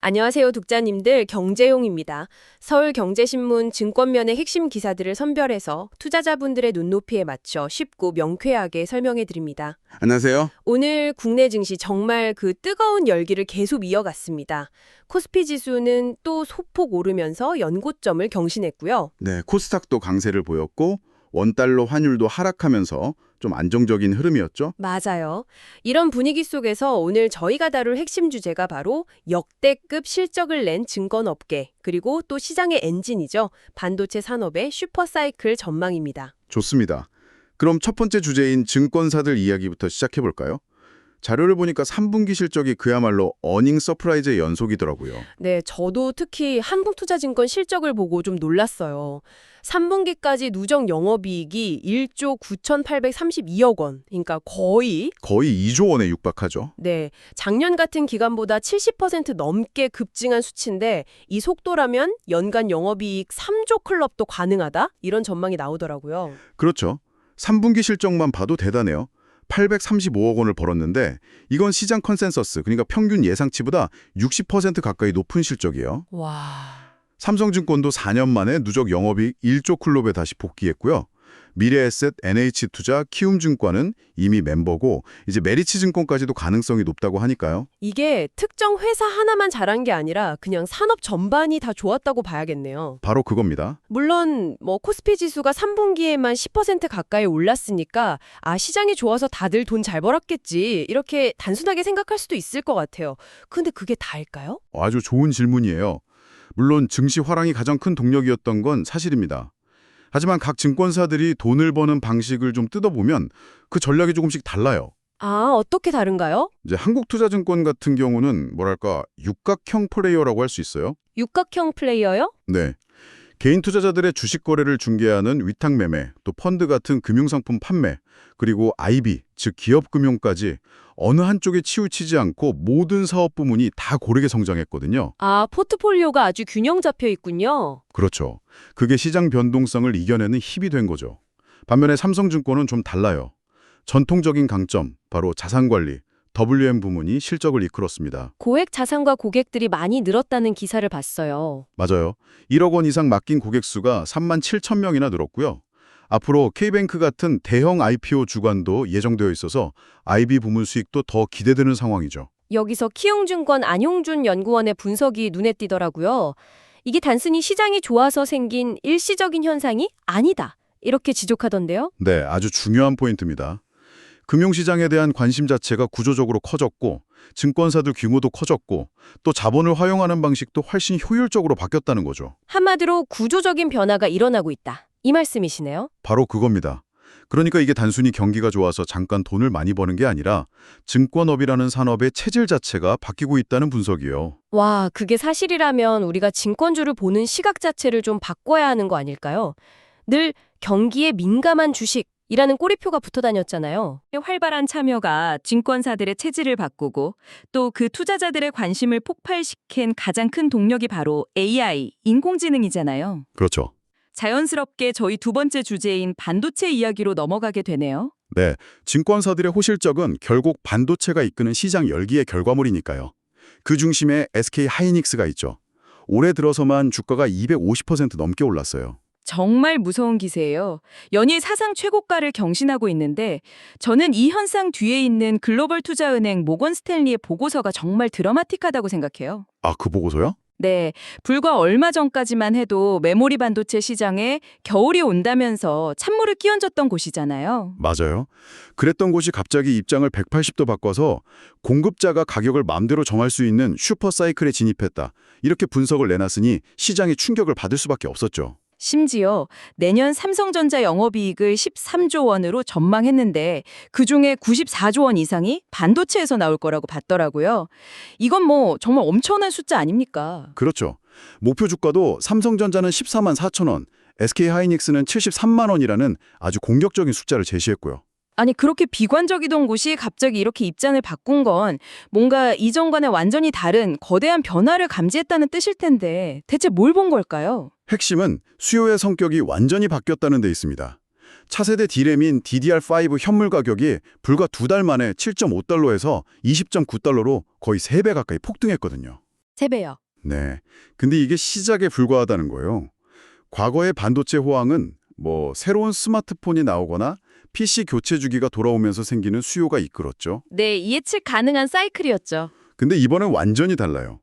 안녕하세요, 독자님들. 경제용입니다. 서울경제신문 증권면의 핵심 기사들을 선별해서 투자자분들의 눈높이에 맞춰 쉽고 명쾌하게 설명해 드립니다. 안녕하세요. 오늘 국내 증시 정말 그 뜨거운 열기를 계속 이어갔습니다. 코스피 지수는 또 소폭 오르면서 연고점을 경신했고요. 네, 코스닥도 강세를 보였고 원달러 환율도 하락하면서 좀 안정적인 흐름이었죠. 맞아요. 이런 분위기 속에서 오늘 저희가 다룰 핵심 주제가 바로 역대급 실적을 낸 증권업계, 그리고 또 시장의 엔진이죠. 반도체 산업의 슈퍼사이클 전망입니다. 좋습니다. 그럼 첫 번째 주제인 증권사들 이야기부터 시작해 볼까요? 자료를 보니까 3분기 실적이 그야말로 어닝 서프라이즈의 연속이더라고요. 네, 저도 특히 한국투자증권 실적을 보고 좀 놀랐어요. 3분기까지 누적 영업이익이 1조 9,832억 원, 그러니까 거의 거의 2조 원에 육박하죠. 네, 작년 같은 기간보다 70% 넘게 급증한 수치인데 이 속도라면 연간 영업이익 3조 클럽도 가능하다? 이런 전망이 나오더라고요. 그렇죠. 3분기 실적만 봐도 대단해요. 835억 원을 벌었는데 이건 시장 컨센서스, 그러니까 평균 예상치보다 60% 가까이 높은 실적이에요. 와... 삼성증권도 4년 만에 누적 영업이익 1조 클럽에 다시 복귀했고요. 미래에셋, NH투자, 키움증권은 이미 멤버고 이제 메리츠증권까지도 가능성이 높다고 하니까요. 이게 특정 회사 하나만 잘한 게 아니라 그냥 산업 전반이 다 좋았다고 봐야겠네요. 바로 그겁니다. 물론 뭐 코스피 지수가 3분기에만 10% 가까이 올랐으니까 아 시장이 좋아서 다들 돈 잘 벌었겠지 이렇게 단순하게 생각할 수도 있을 것 같아요. 근데 그게 다일까요? 아주 좋은 질문이에요. 물론 증시 화랑이 가장 큰 동력이었던 건 사실입니다. 하지만 각 증권사들이 돈을 버는 방식을 좀 뜯어보면 그 전략이 조금씩 달라요. 아 어떻게 다른가요? 이제 한국투자증권 같은 경우는 뭐랄까 육각형 플레이어라고 할 수 있어요. 육각형 플레이어요? 네. 개인 투자자들의 주식 거래를 중개하는 위탁 매매, 또 펀드 같은 금융상품 판매, 그리고 IB, 즉 기업 금융까지 어느 한쪽에 치우치지 않고 모든 사업 부문이 다 고르게 성장했거든요. 아 포트폴리오가 아주 균형 잡혀 있군요. 그렇죠. 그게 시장 변동성을 이겨내는 힘이 된 거죠. 반면에 삼성증권은 좀 달라요. 전통적인 강점, 바로 자산관리, WM 부문이 실적을 이끌었습니다. 고액 자산과 고객들이 많이 늘었다는 기사를 봤어요. 맞아요. 1억 원 이상 맡긴 고객 수가 3만 7천 명이나 늘었고요. 앞으로 K뱅크 같은 대형 IPO 주관도 예정되어 있어서 IB 부문 수익도 더 기대되는 상황이죠. 여기서 키움증권 안용준 연구원의 분석이 눈에 띄더라고요. 이게 단순히 시장이 좋아서 생긴 일시적인 현상이 아니다. 이렇게 지적하던데요. 네, 아주 중요한 포인트입니다. 금융시장에 대한 관심 자체가 구조적으로 커졌고 증권사들 규모도 커졌고 또 자본을 활용하는 방식도 훨씬 효율적으로 바뀌었다는 거죠. 한마디로 구조적인 변화가 일어나고 있다. 이 말씀이시네요. 바로 그겁니다. 그러니까 이게 단순히 경기가 좋아서 잠깐 돈을 많이 버는 게 아니라 증권업이라는 산업의 체질 자체가 바뀌고 있다는 분석이에요. 와, 그게 사실이라면 우리가 증권주를 보는 시각 자체를 좀 바꿔야 하는 거 아닐까요? 늘 경기에 민감한 주식 이라는 꼬리표가 붙어 다녔잖아요. 활발한 참여가 증권사들의 체질을 바꾸고 또 그 투자자들의 관심을 폭발시킨 가장 큰 동력이 바로 AI, 인공지능이잖아요. 그렇죠. 자연스럽게 저희 두 번째 주제인 반도체 이야기로 넘어가게 되네요. 네, 증권사들의 호실적은 결국 반도체가 이끄는 시장 열기의 결과물이니까요. 그 중심에 SK 하이닉스가 있죠. 올해 들어서만 주가가 250% 넘게 올랐어요. 정말 무서운 기세예요. 연일 사상 최고가를 경신하고 있는데 저는 이 현상 뒤에 있는 글로벌 투자은행 모건 스탠리의 보고서가 정말 드라마틱하다고 생각해요. 아, 그 보고서요? 네, 불과 얼마 전까지만 해도 메모리 반도체 시장에 겨울이 온다면서 찬물을 끼얹었던 곳이잖아요. 맞아요. 그랬던 곳이 갑자기 입장을 180도 바꿔서 공급자가 가격을 마음대로 정할 수 있는 슈퍼 사이클에 진입했다. 이렇게 분석을 내놨으니 시장에 충격을 받을 수밖에 없었죠. 심지어 내년 삼성전자 영업이익을 13조 원으로 전망했는데 그중에 94조 원 이상이 반도체에서 나올 거라고 봤더라고요. 이건 뭐 정말 엄청난 숫자 아닙니까? 그렇죠. 목표 주가도 삼성전자는 14만 4천 원, SK 하이닉스는 73만 원이라는 아주 공격적인 숫자를 제시했고요. 아니 그렇게 비관적이던 곳이 갑자기 이렇게 입장을 바꾼 건 뭔가 이전과는 완전히 다른 거대한 변화를 감지했다는 뜻일 텐데 대체 뭘 본 걸까요? 핵심은 수요의 성격이 완전히 바뀌었다는 데 있습니다. 차세대 D램인 DDR5 현물 가격이 불과 두 달 만에 7.5달러에서 20.9달러로 거의 3배 가까이 폭등했거든요. 3배요. 네. 근데 이게 시작에 불과하다는 거예요. 과거의 반도체 호황은 뭐 새로운 스마트폰이 나오거나 PC 교체 주기가 돌아오면서 생기는 수요가 이끌었죠. 네, 예측 가능한 사이클이었죠. 근데 이번엔 완전히 달라요.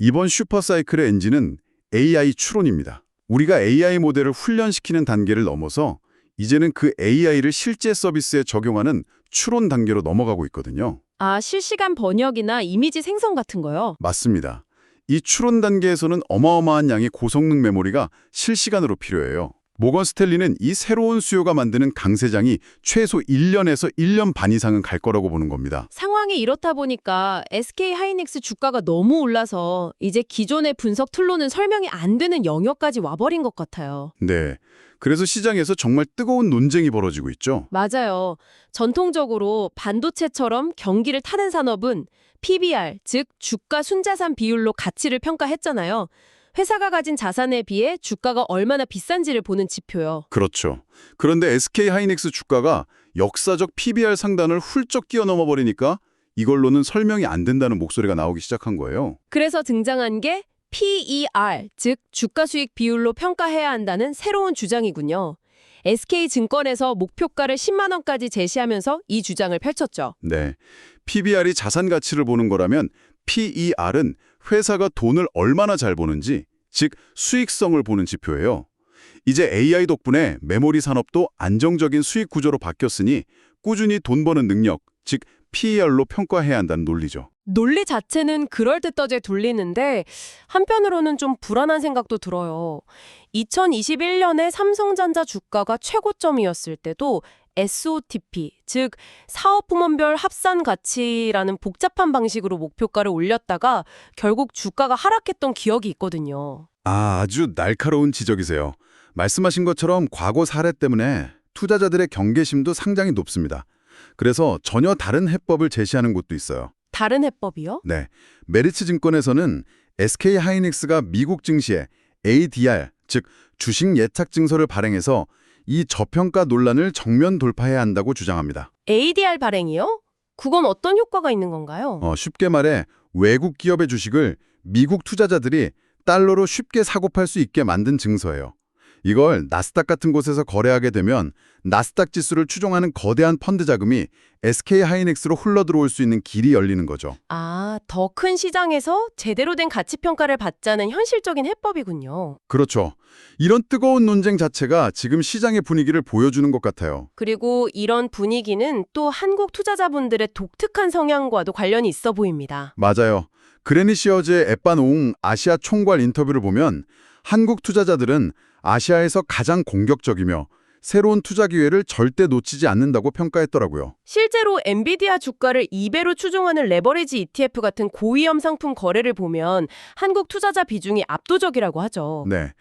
이번 슈퍼사이클의 엔진은 AI 추론입니다. 우리가 AI 모델을 훈련시키는 단계를 넘어서 이제는 그 AI를 실제 서비스에 적용하는 추론 단계로 넘어가고 있거든요. 아, 실시간 번역이나 이미지 생성 같은 거요? 맞습니다. 이 추론 단계에서는 어마어마한 양의 고성능 메모리가 실시간으로 필요해요. 모건 스탠리는 이 새로운 수요가 만드는 강세장이 최소 1년에서 1년 반 이상은 갈 거라고 보는 겁니다. 상황이 이렇다 보니까 SK 하이닉스 주가가 너무 올라서 이제 기존의 분석 툴로는 설명이 안 되는 영역까지 와버린 것 같아요. 네. 그래서 시장에서 정말 뜨거운 논쟁이 벌어지고 있죠. 맞아요. 전통적으로 반도체처럼 경기를 타는 산업은 PBR, 즉 주가 순자산 비율로 가치를 평가했잖아요. 회사가 가진 자산에 비해 주가가 얼마나 비싼지를 보는 지표요. 그렇죠. 그런데 SK 하이닉스 주가가 역사적 PBR 상단을 훌쩍 뛰어넘어 버리니까 이걸로는 설명이 안 된다는 목소리가 나오기 시작한 거예요. 그래서 등장한 게 PER, 즉 주가 수익 비율로 평가해야 한다는 새로운 주장이군요. SK증권에서 목표가를 10만 원까지 제시하면서 이 주장을 펼쳤죠. 네. PBR이 자산 가치를 보는 거라면 PER은 회사가 돈을 얼마나 잘 버는지, 즉 수익성을 보는 지표예요. 이제 AI 덕분에 메모리 산업도 안정적인 수익 구조로 바뀌었으니 꾸준히 돈 버는 능력, 즉 PER로 평가해야 한다는 논리죠. 논리 자체는 그럴듯하게 돌리는데 한편으로는 좀 불안한 생각도 들어요. 2021년에 삼성전자 주가가 최고점이었을 때도 SOTP, 즉 사업부문별 합산 가치라는 복잡한 방식으로 목표가를 올렸다가 결국 주가가 하락했던 기억이 있거든요. 아, 아주 날카로운 지적이세요. 말씀하신 것처럼 과거 사례 때문에 투자자들의 경계심도 상당히 높습니다. 그래서 전혀 다른 해법을 제시하는 곳도 있어요. 다른 해법이요? 네. 메리츠 증권에서는 SK 하이닉스가 미국 증시에 ADR, 즉 주식 예탁 증서를 발행해서 이 저평가 논란을 정면 돌파해야 한다고 주장합니다. ADR 발행이요? 그건 어떤 효과가 있는 건가요? 어, 쉽게 말해 외국 기업의 주식을 미국 투자자들이 달러로 쉽게 사고 팔 수 있게 만든 증서예요. 이걸 나스닥 같은 곳에서 거래하게 되면 나스닥 지수를 추종하는 거대한 펀드 자금이 SK 하이닉스로 흘러들어올 수 있는 길이 열리는 거죠. 아, 더 큰 시장에서 제대로 된 가치 평가를 받자는 현실적인 해법이군요. 그렇죠. 이런 뜨거운 논쟁 자체가 지금 시장의 분위기를 보여주는 것 같아요. 그리고 이런 분위기는 또 한국 투자자분들의 독특한 성향과도 관련이 있어 보입니다. 맞아요. 그레니시어즈의 에빠노웅 아시아 총괄 인터뷰를 보면 한국 투자자들은 아시아에서 가장 공격적이며 새로운 투자 기회를 절대 놓치지 않는다고 평가했더라고요. 실제로 엔비디아 주가를 2배로 추종하는 레버리지 ETF 같은 고위험 상품 거래를 보면 한국 투자자 비중이 압도적이라고 하죠. 네.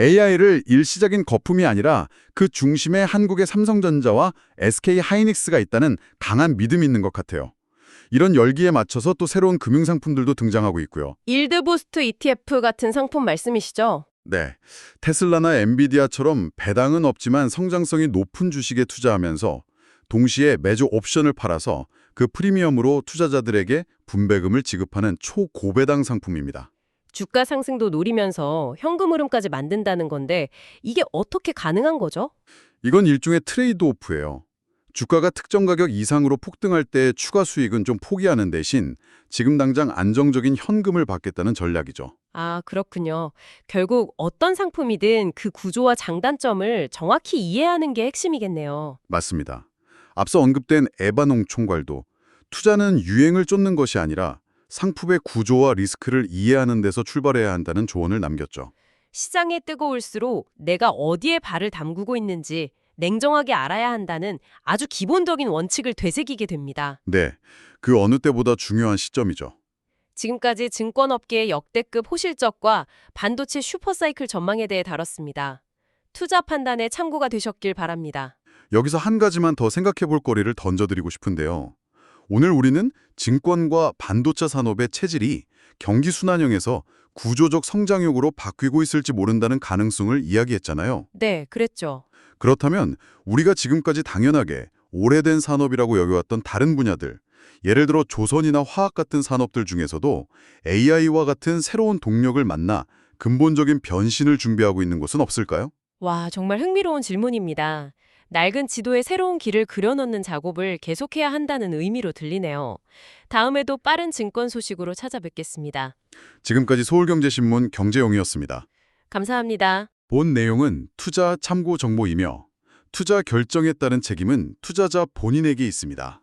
AI를 일시적인 거품이 아니라 그 중심에 한국의 삼성전자와 SK 하이닉스가 있다는 강한 믿음이 있는 것 같아요. 이런 열기에 맞춰서 또 새로운 금융상품들도 등장하고 있고요. 일드부스트 ETF 같은 상품 말씀이시죠? 네. 테슬라나 엔비디아처럼 배당은 없지만 성장성이 높은 주식에 투자하면서 동시에 매주 옵션을 팔아서 그 프리미엄으로 투자자들에게 분배금을 지급하는 초고배당 상품입니다. 주가 상승도 노리면서 현금 흐름까지 만든다는 건데 이게 어떻게 가능한 거죠? 이건 일종의 트레이드 오프예요. 주가가 특정 가격 이상으로 폭등할 때 추가 수익은 좀 포기하는 대신 지금 당장 안정적인 현금을 받겠다는 전략이죠. 아, 그렇군요. 결국 어떤 상품이든 그 구조와 장단점을 정확히 이해하는 게 핵심이겠네요. 맞습니다. 앞서 언급된 에바농 총괄도 투자는 유행을 쫓는 것이 아니라 상품의 구조와 리스크를 이해하는 데서 출발해야 한다는 조언을 남겼죠. 시장이 뜨거울수록 내가 어디에 발을 담그고 있는지 냉정하게 알아야 한다는 아주 기본적인 원칙을 되새기게 됩니다. 네, 그 어느 때보다 중요한 시점이죠. 지금까지 증권업계의 역대급 호실적과 반도체 슈퍼사이클 전망에 대해 다뤘습니다. 투자 판단에 참고가 되셨길 바랍니다. 여기서 한 가지만 더 생각해 볼 거리를 던져드리고 싶은데요. 오늘 우리는 증권과 반도체 산업의 체질이 경기 순환형에서 구조적 성장욕으로 바뀌고 있을지 모른다는 가능성을 이야기했잖아요. 네, 그랬죠. 그렇다면 우리가 지금까지 당연하게 오래된 산업이라고 여겨왔던 다른 분야들, 예를 들어 조선이나 화학 같은 산업들 중에서도 AI와 같은 새로운 동력을 만나 근본적인 변신을 준비하고 있는 곳은 없을까요? 와, 정말 흥미로운 질문입니다. 낡은 지도에 새로운 길을 그려넣는 작업을 계속해야 한다는 의미로 들리네요. 다음에도 빠른 증권 소식으로 찾아뵙겠습니다. 지금까지 서울경제신문 경제용이었습니다. 감사합니다. 본 내용은 투자 참고 정보이며 투자 결정에 따른 책임은 투자자 본인에게 있습니다.